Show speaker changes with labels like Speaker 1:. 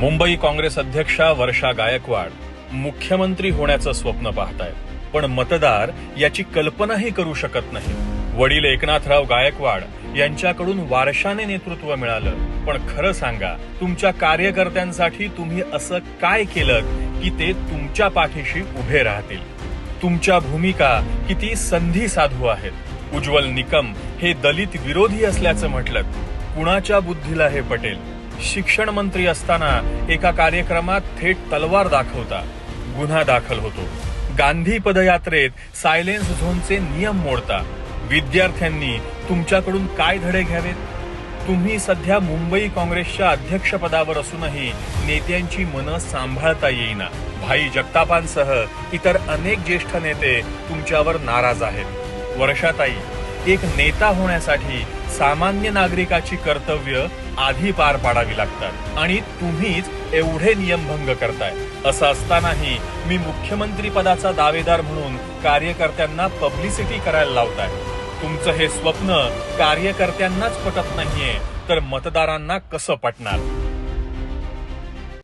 Speaker 1: मुंबई काँग्रेस अध्यक्षा वर्षा गायकवाड मुख्यमंत्री होण्याचं स्वप्न पाहतायत. पण मतदार याची कल्पनाही करू शकत नाही वडील एकनाथराव गायकवाड यांच्याकडून वारशाने नेतृत्व मिळालं. पण खरं सांगा तुमच्या कार्यकर्त्यांसाठी तुम्ही असं काय केलं की ते तुमच्या पाठीशी उभे राहतील? तुमच्या भूमिका किती संधी साधू आहेत? उज्ज्वल निकम हे दलित विरोधी असल्याचं म्हटलं. कुणाच्या बुद्धीला हे पटेल? शिक्षण मंत्री असताना एका कार्यक्रमात थेट तलवार दाखवता गुन्हा दाखल होतो. गांधी पदयात्रेत सायलेन्स झोनचे नियम मोडता. विद्यार्थ्यांनी तुमच्याकडून काय धडे घ्यावेत? तुम्ही सध्या मुंबई काँग्रेसच्या अध्यक्षपदावर असूनही नेत्यांची मनं सांभाळता येईना. भाई जगतापांसह इतर अनेक ज्येष्ठ नेते तुमच्यावर नाराज आहेत. वर्षाताई एक नेता होण्यासाठी सामान्य नागरिकाची कर्तव्य आधी पार पाडावी लागतात. आणि तुम्हीच एवढे नियमभंग करताय. असं असतानाही मी मुख्यमंत्री पदाचा दावेदार म्हणून कार्यकर्त्यांना पब्लिसिटी करायला लावताय. तुमचं हे स्वप्न कार्यकर्त्यांनाच पटत नाहीये तर मतदारांना कसं पटणार?